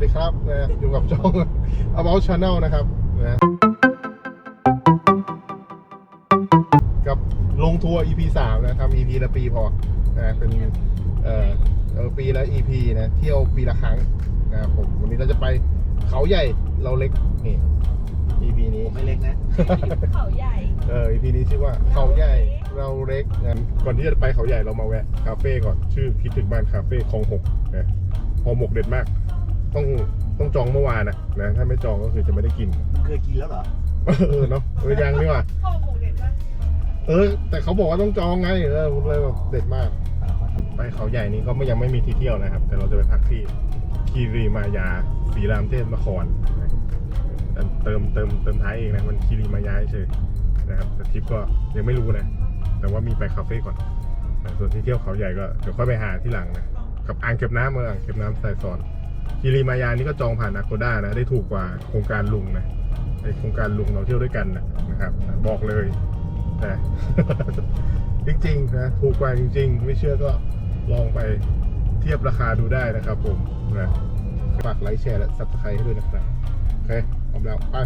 วัสดีครับนะอยู่กับช่อง About Channel นะครับนะกับลงทัวร์ EP 3นะทำ EP ละปีพอนะเป็นเอ่อเอ่อปีละ EP นะเที่ยวปีละครั้งนะครับผมวันนี้เราจะไปเขาใหญ่เราเล็กนี่ EP นี้ไม่เล็กนะเขาใหญ่เออ EP นี้ชื่อว่าเขาใหญ่เราเล็กงั้นก่อนที่จะไปเขาใหญ่เรามาแวะคาเฟ่ก่อนชื่อคิดถึงบ้านคาเฟ่คลองหกนะหอหมกเด็ดมาก ต้องต้องจองเมื่อวานนะนะ ถ้าไม่จองก็คือจะไม่ได้กิน เคยกินแล้วเหรอ เออเนาะเออยังนี่หว่าข้อหมูเด็ดมากเออ แต่เขาบอกว่าต้องจองไงเออผมเลยแบบเด็ดมาก ไปเขาใหญ่นี้ก็ไม่ยังไม่มีที่เที่ยวนะครับ แต่เราจะไปพักที่คีรีมายาศรีรามเทพนครนะเติมเติมเติมท้ายเองนะมันคีรีมายาเฉยนะครับแต่ทริปก็ยังไม่รู้นะ แต่ว่ามีไปคาเฟ่ก่อนนะส่วนที่เที่ยวเขาใหญ่ก็เดี๋ยวค่อยไปหาที่หลังนะกับอ่างเก็บน้ำเมืองอ่างเก็บน้ำสายสอน คีรีมายานี่ก็จองผ่านอาโกด้านะได้ถูกกว่าโครงการลุงนะไอโครงการลุงเราเที่ยวด้วยกันนะนะครับบอกเลยแต่จริงๆนะถูกกว่าจริง ๆ ไม่เชื่อก็ลองไปเทียบราคาดูได้นะครับ ผมนะฝากไลค์แชร์และซับสไครต์ให้ด้วยนะครับโอเคพร้อมแล้วไป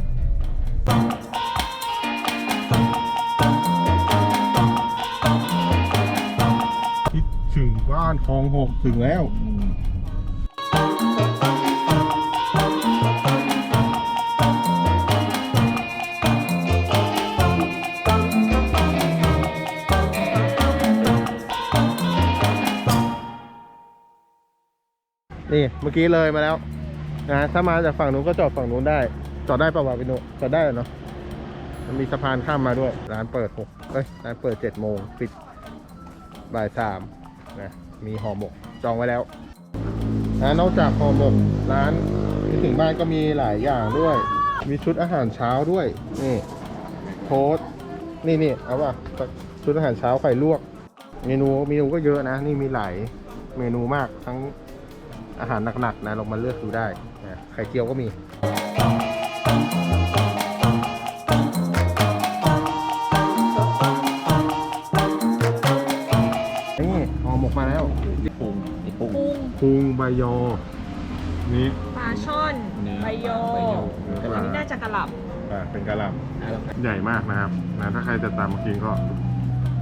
คิดถึงบ้านคลองหกถึงแล้ว นี่เมื่อกี้เลยมาแล้วนะถ้ามาจากฝั่งนู้นก็จอดฝั่งนู้นได้ จอดได้ป่าวะพี่นุจอดได้เหรอมันมีสะพานข้ามมาด้วย ร้านเปิดหกเอ้ยร้านเปิดเจ็ดโมงปิดบ่ายสามนะมีห่อหมกจองไว้แล้วนะนอกจากห่อหมกร้านที่ถึงบ้านก็มีหลายอย่างด้วย มีชุดอาหารเช้าด้วยนี่โพสต์นี่นี่เอาป่ะชุดอาหารเช้าไข่ลวก เมนูเมนูก็เยอะนะ นี่มีหลายเมนูมากทั้ง อาหารหนักๆนะลองมาเลือกดูได้นะไข่เจียวก็มีนี่ห่อหมกมาแล้วปุงไอ้ปุงกุ้งพุงใบยอ นี่ ปลาช่อนเนื้อใบโยใบโยแต่อันนี้น่าจะกระหล่อ่าเป็นกะหล่อะแล้วำใหญ่มากนะครับนะถ้าใครจะตามมากินก็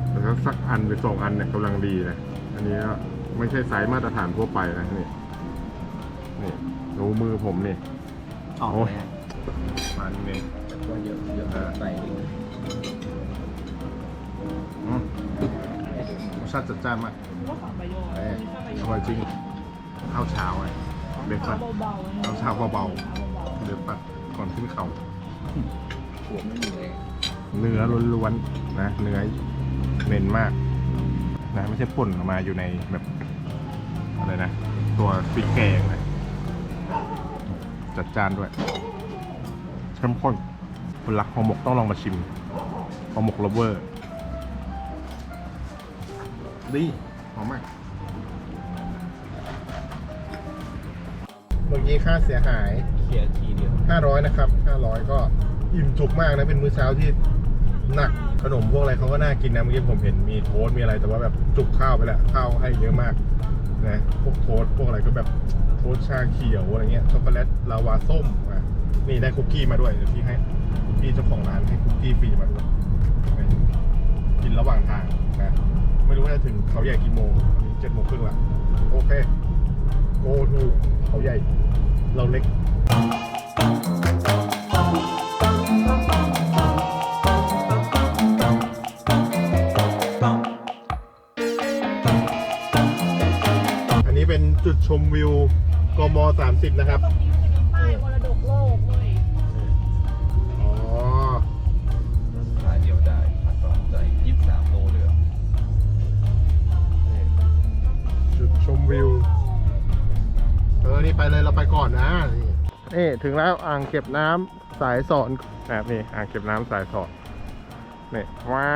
แต่ถ้าสักอันหรือสองอันเนี่ยกำลังดีนะอันนี้ก็ไม่ใช่ไซส์มาตรฐานทั่วไปนะนี่ นี่ดูมือผมนี่ออกโอ้ยเลยฮะมันนี่แต่ก็เยอะเยอะใส่อืมรสชาติจัดจ้านมากำก็ของใบโยเอ้ยชอบใบโยอร่อยจริงข้าวเช้าไงเบรกฟาสต์เบาๆเอาเช้าเบาเบาเบรกฟาสต์ก่อนขึ้นเขาหัวไม่มีเลยเนื้อล้วนๆนะ เนื้อเน้นมาก นะ ไม่ใช่ป่นออกมาอยู่ในแบบอะไรนะ ตัวพริกแกงนะ จัดจานด้วยเข้มข้นคนรักห่อหมกต้องลองมาชิมห่อหมกลเวอร์ดีหอมมากเมื่อกี้ค่าเสียหายเคลียร์ทีเดียว 500 นะครับ 500 ก็อิ่มจุกมากนะ เป็นมื้อเช้าที่หนักขนมพวกอะไรเขาก็น่ากินนะ เมื่อกี้ผมเห็นมีโทสต์มีอะไรแต่ว่าแบบจุกข้าวไปแล้วข้าวให้เยอะมากนะพวกโทสต์พวกอะไรก็แบบ โทสต์ชาเขียวอะไรเงี้ยช็อกโกแลตลาวาส้มอะนี่ได้คุกกี้มาด้วยเดี๋ยวพี่ให้พี่เจ้าของร้านให้คุกกี้ฟรีมาด้วยกินระหว่างทางนะไม่รู้ว่าจะถึงเขาใหญ่กี่โมงเจ็ดโมงครึ่งละโอเคโกทูเขาใหญ่ เราเล็กอันนี้เป็นจุดชมวิว กม30 นะครับ ตรงนี้มันจะมีป้ายมรดกโลกเว้ยอ๋อ ขาเดียวได้ขาสองใจยี่สิบสามโลเลยเหรอนี่จุดชมวิว เออ นี่ไปเลยเราไปก่อนนะ นี่นี่ถึงแล้วอ่างเก็บน้ำสายสอนนะครับนี่อ่างเก็บน้ำสายสอนนี่ว้า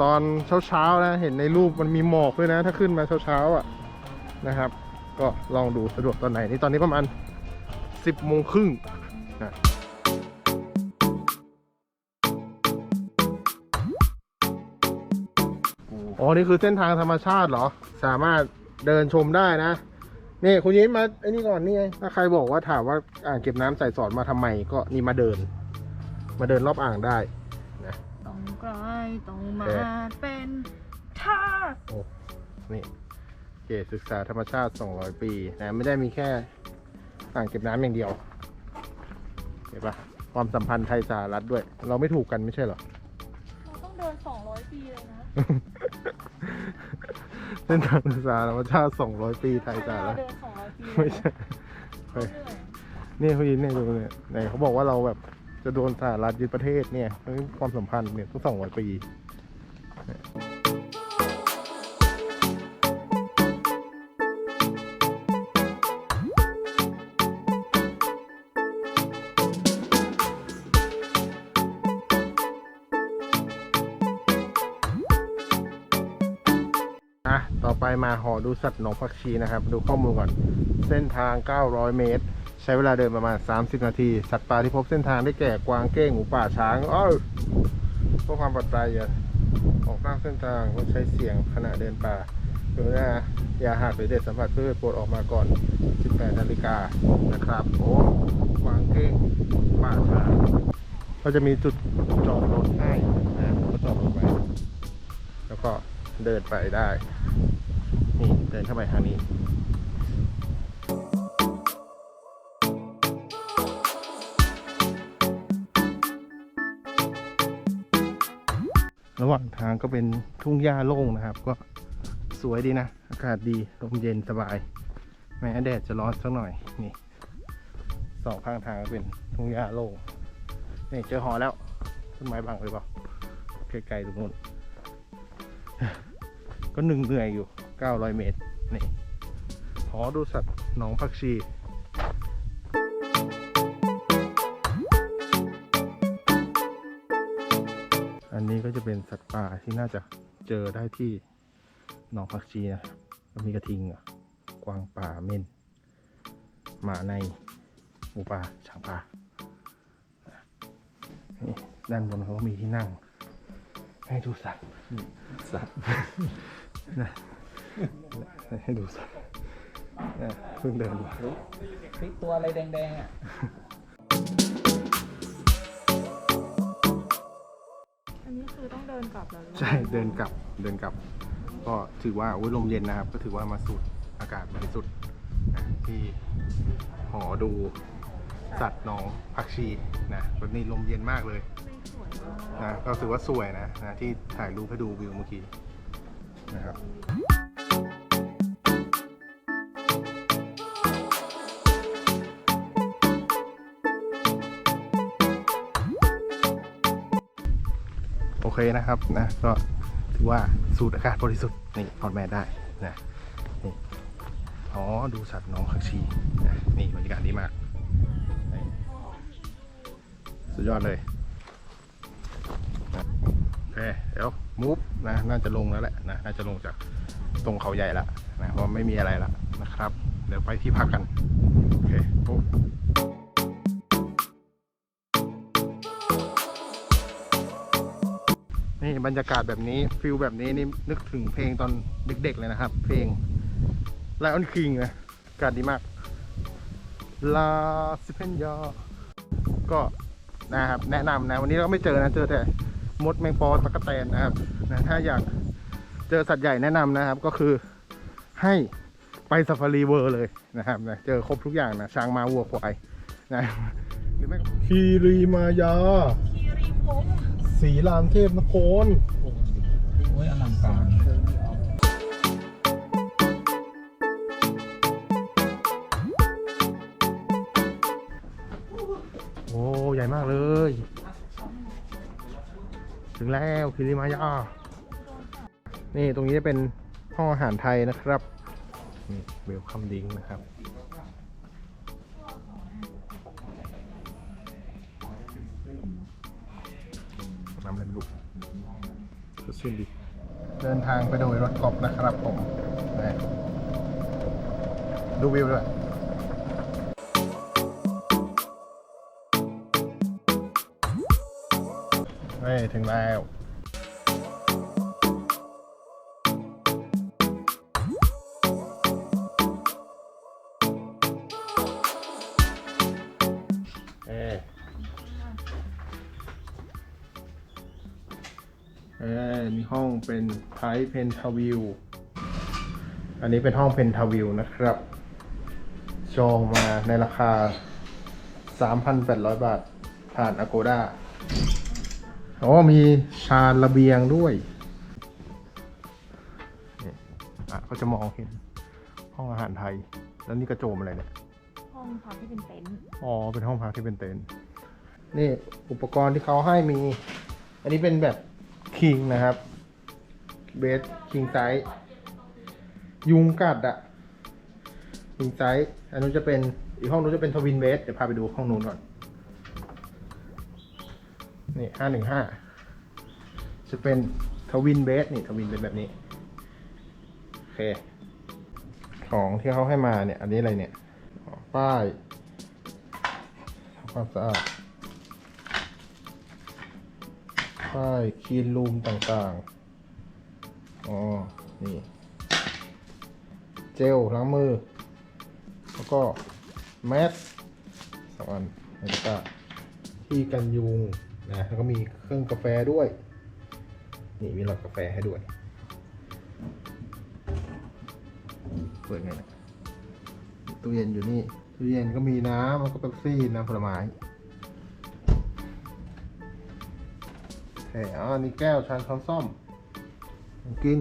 ตอนเช้าๆนะ เห็นในรูปมันมีหมอกด้วยนะ ถ้าขึ้นมาเช้าๆอะนะครับ ก็ลองดูสะดวกตอนไหนนี่ตอนนี้ประมาณ 10โมงครึ่งนะอ๋อ นี่คือเส้นทางธรรมชาติเหรอ สามารถเดินชมได้นะ นี่คุณยิ้มมาไอ้นี่ก่อนนี่ไงถ้าใครบอกว่าถามว่าอ่างเก็บน้ำใส่สอนมาทำไมก็นี่มาเดิน มาเดินรอบอ่างได้ต้องกลายต้องมาโอเคเป็นทาสโอ้นี่ เขตศึกษาธรรมชาติ 200 ปีนะไม่ได้มีแค่อ่างเก็บน้ำอย่างเดียวเห็นปะความสัมพันธ์ไทยสหรัฐด้วย เราไม่ถูกกันไม่ใช่เหรอ เราต้องเดิน 200 ปีเลยนะ เส้นทางศึกษาธรรมชาติ 200 ปีไทยสหเรารัฐเดิน 200 ปีไม่ใช่เฮ้ยนี่เขายินเนี่ยดูเนี่ยไหนเขาบอกว่าเราแบบจะโดนสหรัฐยึดประเทศเนี่ยเฮ้ยความสัมพันธ์เนี่ยต้องสองร้อยปี มาหอดูสัตว์หนองผักชีนะครับ ดูข้อมูลก่อน เส้นทาง 900 เมตร ใช้เวลาเดินประมาณ 30 นาที สัตว์ป่าที่พบเส้นทางได้แก่กวางเก้งหมูป่าช้างอ้าวเพื่อความปลอดภัยอย่าออกนอกเส้นทางก็ใช้เสียงขณะเดินป่าหรือว่าอย่าหักหรือเด็ดสัมผัสพืชโปรดออกมาก่อน 18 นาฬิกานะครับ โอ้กวางเก้งป่าช้างก็จะมีจุดจอดรถให้นะก็จอดรถไว้แล้วก็เดินไปได้ นี่เดินเข้าไปทางนี้ระหว่างทางก็เป็นทุ่งหญ้าโล่งนะครับ ก็สวยดีนะ อากาศดีลมเย็นสบาย แม้แดดจะร้อนสักหน่อยนี่สองข้างทางก็เป็นทุ่งหญ้าโล่งนี่เจอหอแล้วต้นไม้บังหรือเปล่าไกลๆตรงนู้นก็หนึ่งเหนื่อยอยู่ 900 เมตร นี่หอดูสัตว์หนองผักชีอันนี้ก็จะเป็นสัตว์ป่าที่น่าจะเจอได้ที่หนองผักชีนะครับก็มีกระทิงเหรอกวางป่าเม่นหมาในหมูป่าช้างป่านี่ด้านบนเขาก็มีที่นั่ง ให้ดูสัตว์สัตว์นะ ให้ดูสัตว์นะเพิ่งเดินมาพริกตัวอะไรแดงๆอะอันนี้คือต้องเดินกลับแล้วหรือว่าใช่เดินกลับเดินกลับ ก็ถือว่าอุ้ยลมเย็นนะครับ ก็ถือว่ามาสูดอากาศบริสุทธิ์นะที่หอดูสัตว์หนองผักชีนะวันนี้ลมเย็นมากเลยไม่สวยมากนะก็ถือว่าสวยนะนะที่ถ่ายรูปให้ดูวิวเมื่อกี้นะครับ คนะครับนะก็ถือว่าสูดอากาศบริสุทธิ์นี่ถอดแมสได้นะนี่อ๋อดูสัตว์น้องผักชีนะนี่บรรยากาศดีมากสุดยอดเลยโอเคเดี๋ยวมูฟนะน่าจะลงแล้วแหละนะน่าจะลงจากตรงเขาใหญ่ล้วนะเพราะไม่มีอะไรล้วนะครับ เดี๋ยวไปที่พักกันโอเคปุ๊บ นี่บรรยากาศแบบนี้ฟิลแบบนี้นี่นึกถึงเพลงตอนเด็กๆเลยนะครับ เพลง Lion King นะอากาศดีมากลาสิเพนยาก็นะครับแนะนำนะ วันนี้เราไม่เจอนะเจอแต่มดแมงปอตะกะแตนนะครับนะถ้าอยากเจอสัตว์ใหญ่แนะนำนะครับ ก็คือให้ไปซาฟารีเวิร์เลยนะครับนะเจอครบทุกอย่างนะช้างมาวัวควายนะหรือไม่ก็คีรีมายาคีรีวงศ์ สีรามเทพนครโอ้ยอลังการโอ้ใหญ่มากเลย ถึงแล้วคิริมายานี่ตรงนี้จะเป็นห้องอาหารไทยนะครับนี่เวลคัมดิงนะครับ ชื่นดีเดินทางไปโดยรถกอล์ฟนะครับผมนะดูวิวด้วยเฮ้ยถึงแล้ว เป็นไพเพนทาวิวอันนี้เป็นห้องเพนทาวิวนะครับจองมาในราคา 3,800 บาท ผ่าน Agoda โอ้มีชานระเบียงด้วยนี่อะก็จะมองเห็นห้องอาหารไทย แล้วนี่กระโจมอะไรเนี่ย ห้องพักที่เป็นเต็นท์อ๋อ เป็นห้องพักที่เป็นเต็นท์ นี่อุปกรณ์ที่เขาให้มี อันนี้เป็นแบบคิงนะครับ เบสคิงไซส์ยุงกัดอะคิงไซส์อันนู้นจะเป็นอีกห้องนู้นจะเป็นทวินเบสเดี๋ยวพาไปดูห้องนู้นก่อน นี่ห้าหนึ่งห้าจะเป็นทวินเบสนี่ทวินเป็นแบบนี้ โอเค ของที่เขาให้มาเนี่ย อันนี้อะไรเนี่ย ป้ายทำความสะอาดป้ายคีนรูมต่างๆ อ๋อ นี่ เจลล้างมือ แล้วก็แมสสองอันแล้วก็ที่กันยุงนะแล้วก็มีเครื่องกาแฟด้วย นี่มีหลอดกาแฟให้ด้วย เปิดไงนะตู้เย็นอยู่นี่ตู้เย็นก็มีน้ำแล้วก็เป๊ปซี่น้ำผลไม้โอเคอ๋อนนี้แก้วชานช้อนส้อม ของกิน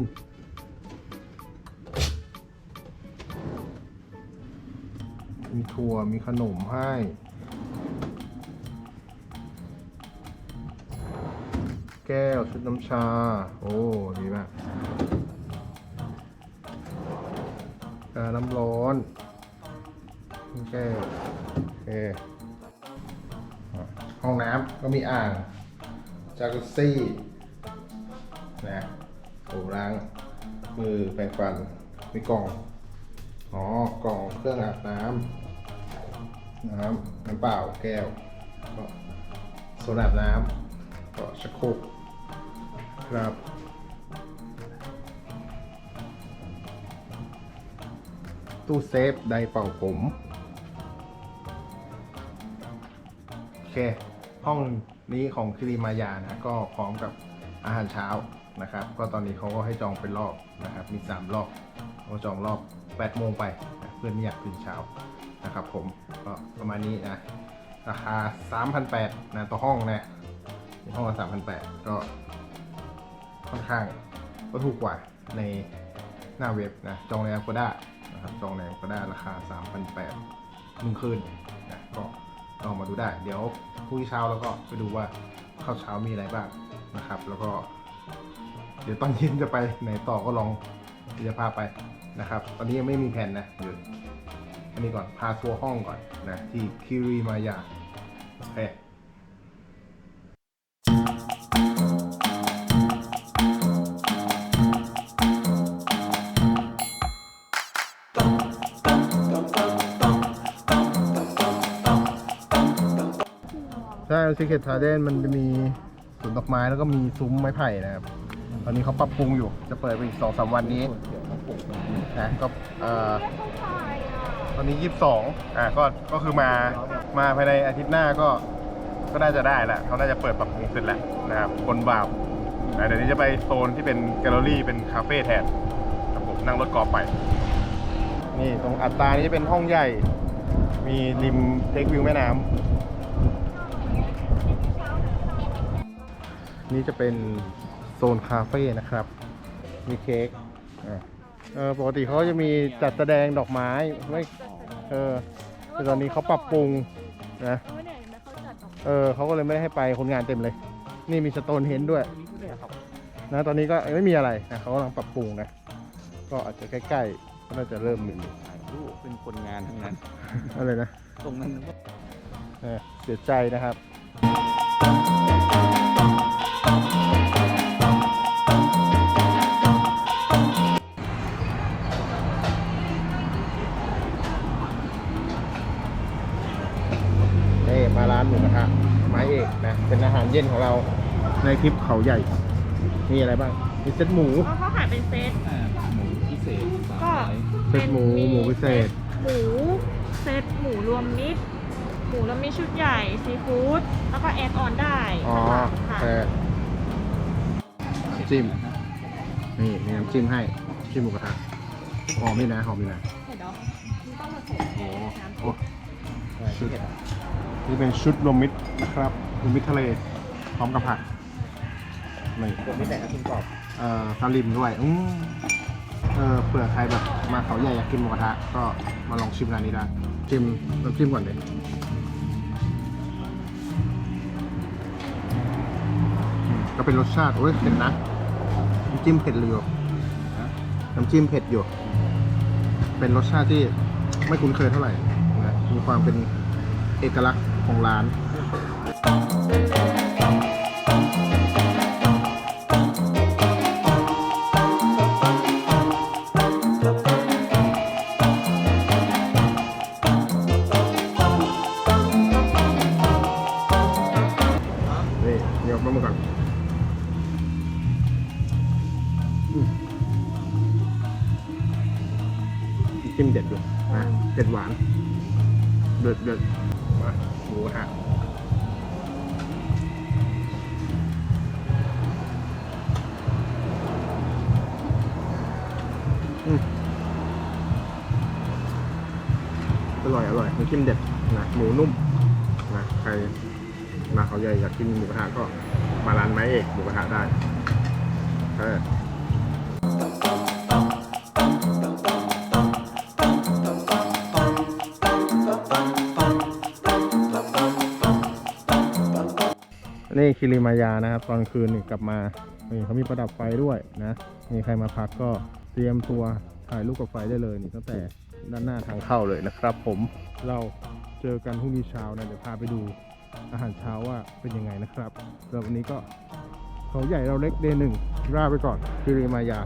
มีถั่ว มีขนมให้แก้ว ชุดน้ำชา โอ้ ดีมากกาน้ำร้อน แก้ว โอเค ห้องน้ำก็มีอ่างจากุซี่นะ โอ้ล้าง มือแปรงฟันมีกล่อง อ๋อ กล่องเครื่องอาบน้ำน้ำน้ำเปล่าแก้วก็โซนอาบน้ำก็ชักโครกครับตู้เซฟไดเป่าผม โอเค ห้องนี้ของคิริมายานะ ก็พร้อมกับอาหารเช้า นะครับ ก็ตอนนี้เขาก็ให้จองเป็นรอบนะครับ มี 3 รอบก็จองรอบ8โมงไปนะเพื่อนไม่อยากตื่นเช้านะครับ ผมก็ประมาณนี้นะราคา 3,800นะต่อห้องนะห้องละ3,800ก็ค่อนข้างก็ถูกกว่าในหน้าเว็บนะจองใน Agoda นะครับจองใน Agoda ราคา 3,800หนึ่งคืนนะก็ลองมาดูได้ เดี๋ยวพรุ่งนี้เช้าแล้วก็ไปดูว่าข้าวเช้ามีอะไรบ้างนะครับ แล้วก็ ดี๋ยวตอนเย็นจะไปไหนต่อก็ลองที่จะพาไปนะครับ ตอนนี้ยังไม่มีแผนนะเดี๋ยวอันนี้ก่อนพาทัวร์ห้องก่อนนะที่คิริมายาโอเคใช่ซิกเก็ตทาเดนมันจะมีสวนดอกไม้แล้วก็มีซุ้มไม้ไผ่นะครับ อนนี้เขาปรับปรุงอยู่ จะเปิดไปอีกสองสามวันนี้นะก็เอ่อตอนนี้ยี่สิบสองอ่าก็ก็คือมามาภายในอาทิตย์หน้าก็ก็น่าจะได้แหละเขาน่าจะเปิดปรับปรุงเสร็จแล้วนะครับคนบ่าวเดี๋ยวนี้จะไปโซนที่เป็นแกลเลอรี่เป็นคาเฟ่แทนครับผมนั่งรถกอล์ฟไป นี่ตรงอัตตรานี่จะเป็นห้องใหญ่ มีริมเทควิวแม่น้ำนี่จะเป็น โซนคาเฟ่นะครับ มีเค้กอะเออปกติเขาจะมีจัดแสดงดอกไม้ไม่เออแต่ตอนนี้เขาปรับปรุงนะเออเนี่ยเห็นไหมเขาจัดดอกเออเขาก็เลยไม่ได้ให้ไปคนงานเต็มเลย นี่มีสโตนเฮนด้วยนะตอนนี้ก็ไม่มีอะไรนะเขากำลังปรับปรุงนะก็อาจจะใกล้ๆก็น่าจะเริ่มมีถ่ายรูปเป็นคนงานทั้งนั้น อะไรนะตรงนั้นก็เออเสียใจนะครับ เป็นอาหารเย็นของเราในคลิปเขาใหญ่ มีอะไรบ้าง มีเซตหมู เพราะเขาขายเป็นเซต อ่าหมูพิเศษสามก็ร้อยเซตหมูหมูพิเศษ หมูเซตหมูรวมมิตร หมูรวมมิตรชุดใหญ่ซีฟู้ดแล้วก็แอดออนได้อ๋อค่ะ แต่ำจิ้ม นี่มีน้ำจิ้มให้ จิ้มหมูกระทะหอมนี่นะหอมนี่นะเผ็ดเหรอมันต้องผสมโอ้น้ำโอ้ชุดนี่เป็นชุดรวมมิตรนะครับรวมมิตรทะเล พร้อมกับผักนี่ผมไม่แต่งกับคุณกรอบเอ่อสลิมด้วยอืมเออเผื่อใครแบบมาเขาใหญ่อยากกินหมูกระทะก็มาลองชิมร้านนี้ได้จิ้มน้ำจิ้มก่อนเลยอืมก็เป็นรสชาติโอ้ยเผ็ดนะน้ำจิ้มเผ็ดเลยอยู่น้ำจิ้มเผ็ดอยู่ เป็นรสชาติที่ไม่คุ้นเคยเท่าไหร่นะมีความเป็นเอกลักษณ์ของร้านนี่ เด็ดเด็ดมาหมูกระทะอืมอร่อยอร่อยน้ำจิ้มเด็ดนะหมูนุ่มนะใครมาเขาใหญ่อยากกินหมูกระทะก็มาร้านไม้เอกหมูกระทะได้เออ นี่คิริมายานะครับ ตอนคืนนี่กลับมานี่เขามีประดับไฟด้วยนะมีใครมาพักก็เตรียมตัวถ่ายรูปกับไฟได้เลยนี่ตั้งแต่ด้านหน้าทางเข้าเลยนะครับ ผมเราเจอกันพรุ่งนี้เช้านะเดี๋ยวพาไปดูอาหารเช้าว่าเป็นยังไงนะครับแล้ววันนี้ก็เขาใหญ่เราเล็กเดย์หนึ่งราไปก่อนคิริมายา